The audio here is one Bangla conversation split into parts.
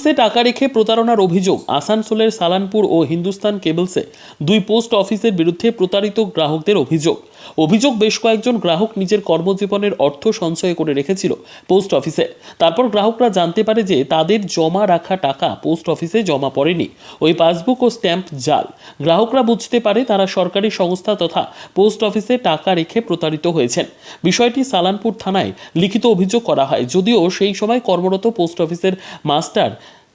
অফিসে টাকা রেখে প্রতারণার অভিযোগ। আসানসোলের সালানপুর ও হিন্দুস্তান কেবলসে দুই পোস্ট অফিসের বিরুদ্ধে প্রতারিত গ্রাহকদের অভিযোগ। অভিযোগ বেশ কয়েকজন গ্রাহক নিজের কর্মজীবনের অর্থ সঞ্চয় করে রেখেছিল পোস্ট অফিসে। তারপর গ্রাহকরা জানতে পারে যে তাদের জমা রাখা টাকা পোস্ট অফিসে জমা পড়েনি। ওই পাসবুক ও স্ট্যাম্প জাল। গ্রাহকরা বুঝতে পারে তারা সরকারি সংস্থা তথা পোস্ট অফিসে টাকা রেখে প্রতারিত হয়েছেন। বিষয়টি সালানপুর থানায় লিখিত অভিযোগ করা হয়। যদিও সেই সময় কর্মরত পোস্ট অফিসের মাস্টার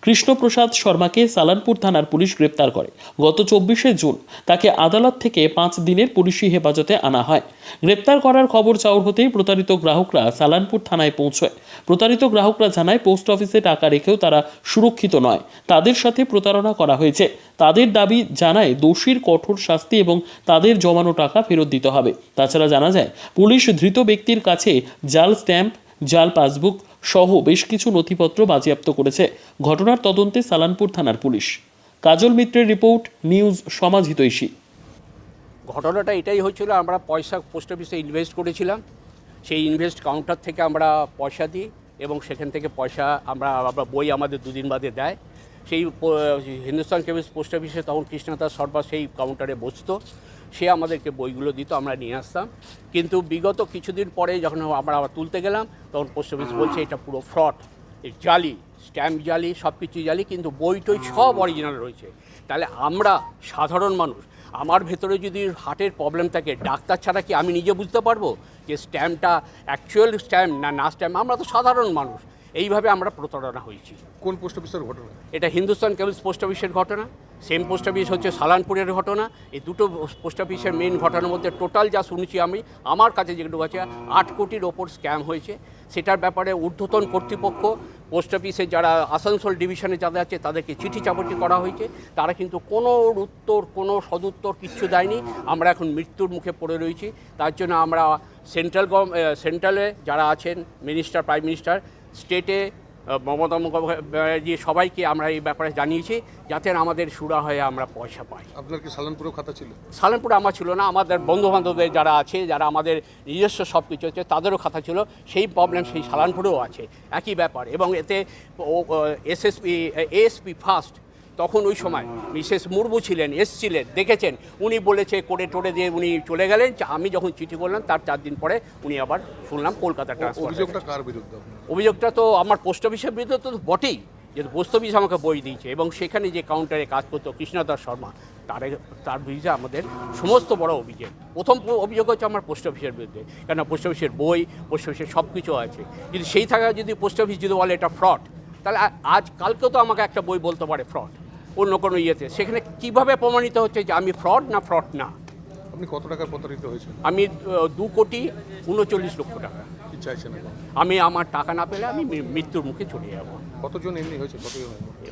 কৃষ্ণপ্রসাদ শর্মাকে সালানপুর থানার পুলিশ গ্রেপ্তার করে। গত চব্বিশে জুন তাকে আদালত থেকে পাঁচ দিনের পুলিশি হেফাজতে আনা হয়। গ্রেপ্তার করার খবর চাউর হতেই প্রতারিত গ্রাহকরা সালানপুর থানায় পৌঁছয়। প্রতারিত গ্রাহকরা জানায়, পোস্ট অফিসে টাকা রেখেও তারা সুরক্ষিত নয়। তাদের সাথে প্রতারণা করা হয়েছে। তাদের দাবি জানায়, দোষীর কঠোর শাস্তি এবং তাদের জমানো টাকা ফেরত দিতে হবে। তাছাড়া জানা যায়, পুলিশ ধৃত ব্যক্তির কাছে জাল স্ট্যাম্প, জাল পাসবুক সহ বেশ কিছু নথিপত্র বাজেয়াপ্ত করেছে। ঘটনার তদন্তে সালানপুর থানার পুলিশ। কাজল মিত্রের রিপোর্ট, নিউজ সমাজ হিতৈষী ঘটনাটা এটাই হচ্ছিল আমরা পয়সা পোস্ট অফিসে ইনভেস্ট করেছিলাম। সেই ইনভেস্ট কাউন্টার থেকে আমরা পয়সা দিই এবং সেখান থেকে পয়সা আমরা আমরা বই আমাদের দুদিন বাদে দেয়। সেই হিন্দুস্তান কেমিস্ট পোস্ট অফিসে তখন কৃষ্ণদাস সর্বা সেই কাউন্টারে বসতো। সে আমাদেরকে বইগুলো দিত আমরা নিয়ে আসতাম। কিন্তু বিগত কিছুদিন পরে যখন আমরা আবার তুলতে গেলাম তখন পোস্ট অফিস বলছে এটা পুরো ফ্রড জালি স্ট্যাম্প জালি সব কিছু জালি কিন্তু বই টই সব অরিজিনাল রয়েছে। তাহলে আমরা সাধারণ মানুষ আমার ভেতরে যদি হার্টের প্রবলেম থাকে ডাক্তার ছাড়া কি আমি নিজে বুঝতে পারব যে স্ট্যাম্পটা অ্যাকচুয়াল স্ট্যাম্প না না স্ট্যাম্প? আমরা তো সাধারণ মানুষ এইভাবে আমরা প্রতারণা হয়েছি। কোন পোস্ট অফিসের ঘটনা? এটা হিন্দুস্তান কেবলস পোস্ট অফিসের ঘটনা। সেম পোস্ট অফিস হচ্ছে সালানপুরের ঘটনা। এই দুটো পোস্ট অফিসের মেন ঘটনার মধ্যে টোটাল যা শুনেছি আমি, আমার কাছে যেগুলো আছে, আট কোটির ওপর স্ক্যাম হয়েছে। সেটার ব্যাপারে ঊর্ধ্বতন কর্তৃপক্ষ, পোস্ট অফিসে যারা আসানসোল ডিভিশনে যাদের আছে, তাদেরকে চিঠি চাপটি করা হয়েছে। তারা কিন্তু কোনো উত্তর, কোনো সদুত্তর কিচ্ছু দেয়নি। আমরা এখন মৃত্যুর মুখে পড়ে রয়েছি। তার জন্য আমরা সেন্ট্রাল গভ সেন্ট্রালে যারা আছেন মিনিস্টার প্রাইম মিনিস্টার স্টেটে মমতা মুখোপাধ্যায় সবাইকে আমরা এই ব্যাপারে জানিয়েছি যাতে আমাদের সুরা হয়ে আমরা পয়সা পাই। আপনার কি সালানপুরেও খাতা ছিল? সালানপুরে আমার ছিল না আমাদের বন্ধু বান্ধবদের যারা আছে যারা আমাদের নিজস্ব সব কিছু আছে তাদেরও খাতা ছিল। সেই প্রবলেম সেই সালানপুরেও আছে। একই ব্যাপার এবং এতে এসএসপি এএসপি ফার্স্ট তখন ওই সময় মিসেস মুর্মু ছিলেন এসছিলেন দেখেছেন। উনি বলেছে করে টোরে দিয়ে উনি চলে গেলেন। যে আমি যখন চিঠি করলাম তার চার দিন পরে উনি আবার শুনলাম কলকাতা ট্রান্সফার অভিযোগটা কার বিরুদ্ধে? অভিযোগটা তো আমার পোস্ট অফিসের বিরুদ্ধে তো বটেই যে পোস্ট অফিস আমাকে বই দিয়েছে এবং সেখানে যে কাউন্টারে কাজ করতো কৃষ্ণদাস শর্মা তার তার বিরুদ্ধে আমাদের সমস্ত বড় অভিযোগ। প্রথম অভিযোগ হচ্ছে আমার পোস্ট অফিসের বিরুদ্ধে কেন পোস্ট অফিসের বই পোস্ট অফিসের সব কিছু আছে। যদি সেই থাকা যদি পোস্ট অফিস যদি বলে এটা ফ্রড তাহলে আজ কালকেও তো আমাকে একটা বই বলতে পারে ফ্রড। অন্য কোনো ইয়েতে। সেখানে কীভাবে প্রমাণিত হচ্ছে যে আমি ফ্রড না ফ্রড না? আপনি কত টাকা প্রতারিত হয়েছেন? আমি দু কোটি উনচল্লিশ লক্ষ টাকা। কি চাইছেন আমি আমার টাকা না পেলে আমি মৃত্যুর মুখে চলে যাব। কতজন এমনি হয়েছে? কতজন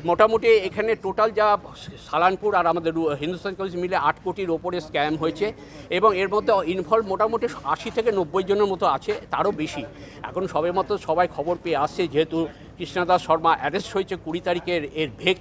মোটামুটি এখানে টোটাল যা সালানপুর আর আমাদের হিন্দুস্তান কলেজ মিলে আট কোটির ওপরে স্ক্যাম হয়েছে এবং এর মধ্যে ইনভলভ মোটামুটি আশি থেকে নব্বই জনের মতো আছে তারও বেশি। এখন সবে মতো সবাই খবর পেয়ে আসছে যেহেতু কৃষ্ণদাস শর্মা অ্যারেস্ট হয়েছে কুড়ি তারিখের এর ভেগ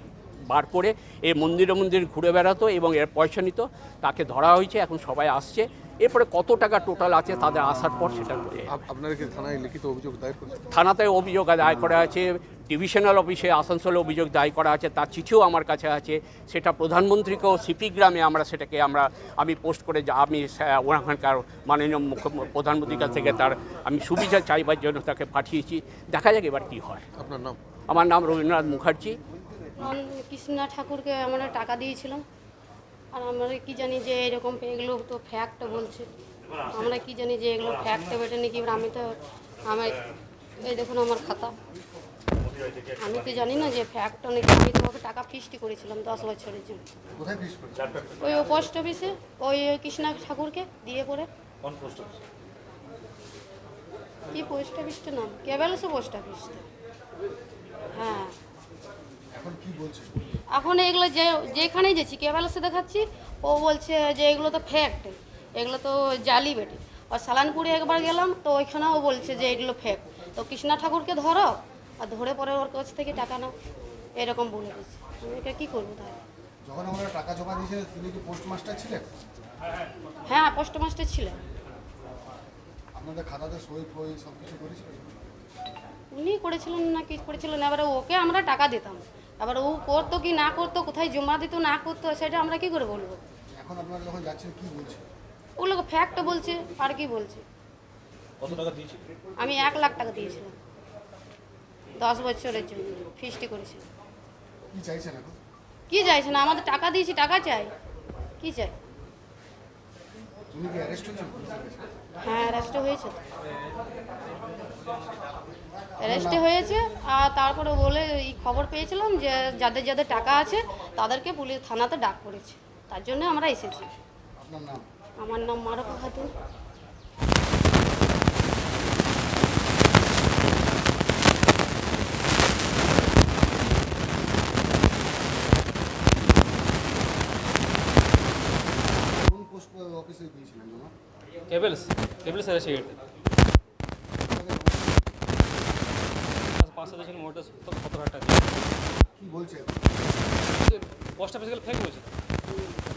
বার করে এ মন্দিরে মন্দির ঘুরে বেড়াতো এবং এর পয়সা নিত তাকে ধরা হয়েছে এখন সবাই আসছে। এরপরে কত টাকা টোটাল আছে তাদের আসার পর সেটা করে। আপ- থানায় লিখিত অভিযোগ দায়ের থানাতে অভিযোগ দায় করা আছে ডিভিশনাল অফিসে আসানসোলে অভিযোগ দায় করা আছে তার চিঠিও আমার কাছে আছে। সেটা প্রধানমন্ত্রীকেও সিপি গ্রামে আমরা সেটাকে আমরা আমি পোস্ট করে যা- আমি ওখানকার মাননীয় মুখ্য প্রধানমন্ত্রীর কাছ থেকে তার আমি সুবিধা চাইবার জন্য তাকে পাঠিয়েছি। দেখা যাক এবার কী হয়। আপনার নাম? আমার নাম রবীন্দ্রনাথ মুখার্জি। কৃষ্ণা ঠাকুরকে আমরা টাকা দিয়েছিলাম। আর আমরা কি জানি যে এরকম এগুলো তো ফ্যাক্ট বলছে। আমরা কি জানি যে এগুলো ফ্যাক্ট বেটে নাকি? এবার আমি তো আমার এই দেখুন আমার খাতা। আমি তো জানি না যে ফ্যাক্ট নাকি আমি তোমাকে টাকা ফিস্টি করেছিলাম দশ বছরের জন্য। ওই পোস্ট অফিসে ওই কৃষ্ণা ঠাকুরকে দিয়ে পরে কি পোস্ট অফিসটা নাম? কেবেলসে পোস্ট অফিসটা হ্যাঁ। এখন কি বলছেন এখন এগুলো যে যেখানে যাচ্ছি কেবালসে দেখাচ্ছি? ও বলছে যে এগুলো তো ফ্যাক্ট এগুলো তো জালি বেটে। আর সালানপুরে একবার গেলাম তো ওইখানেও বলছে যে এগুলো ফেক তো কৃষ্ণা ঠাকুরকে ধরো আর ধরে পরে ওর কাছ থেকে টাকা নাও। এরকম বলে দিচ্ছে আমি এটা কী করব তাহলে? যখন আমরা টাকা জমা দিয়েছিলেন তিনি কি পোস্টমাস্টার ছিলেন? হ্যাঁ পোস্টমাস্টার ছিলেন। আপনাদের খাতাতে সই ফই সব কিছু করেছিলেন? উনি করেছিলেন না কি করেছিলেন? এবারে ওকে আমরা টাকা দিতাম। এবার ও করতো কি না করতো কোথায় জমা দিত না করতো সেটা আমরা কি করে বলব? এখন আপনারা যখন যাচ্ছেন কি বলছে ওগুলোকে ফ্যাক্ট বলছে আর কি বলছে? কত টাকা দিয়েছি? আমি এক লাখ টাকা দিয়েছিলাম। দশ বছরের জন্য ফিস্টি করেছি কি চাইছেন এখন? কি চাইছে না আমাদের টাকা দিয়েছি টাকা চাই। কি চাই তুমি কি অ্যারেস্ট হয়েছেন পুলিশের কাছে? হ্যাঁ অ্যারেস্ট হয়েছে। অ্যারেস্ট হয়েছে আর তারপরে বলে এই খবর পেয়েছিলাম যে যাদের যাদের টাকা আছে তাদেরকে পুলিশ থানাতে ডাক করেছে। তার জন্য আমরা এসেছি। আপনার নাম? আমার নাম মারফা খাতুন কোন পোস্ট দিয়েছিলেন জমা কেবলস কেবলস অ্যাসোসিয়েট পাঁচশো দিয়েছিল মোটর সত্তর হাজার টাকা। কি বলছে? পোস্ট অফিস গেলে ফেক বলছে।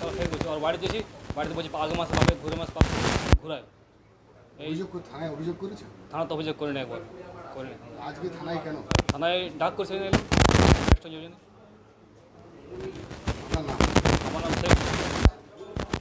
তাও ফেক বলছে। আর বাড়ি দিয়েছি বাড়িতে বলছি আগে মাস পাবে ঘুরে মাস পাবে ঘুরায়। এই অভিযোগ করে- থানায় অভিযোগ করেছেন থানা তো অভিযোগ করে নেই একবার। করে আজকে থানায় কেন? থানায় ডাক করছে এলাম যোজনা আমার নাম শেখ।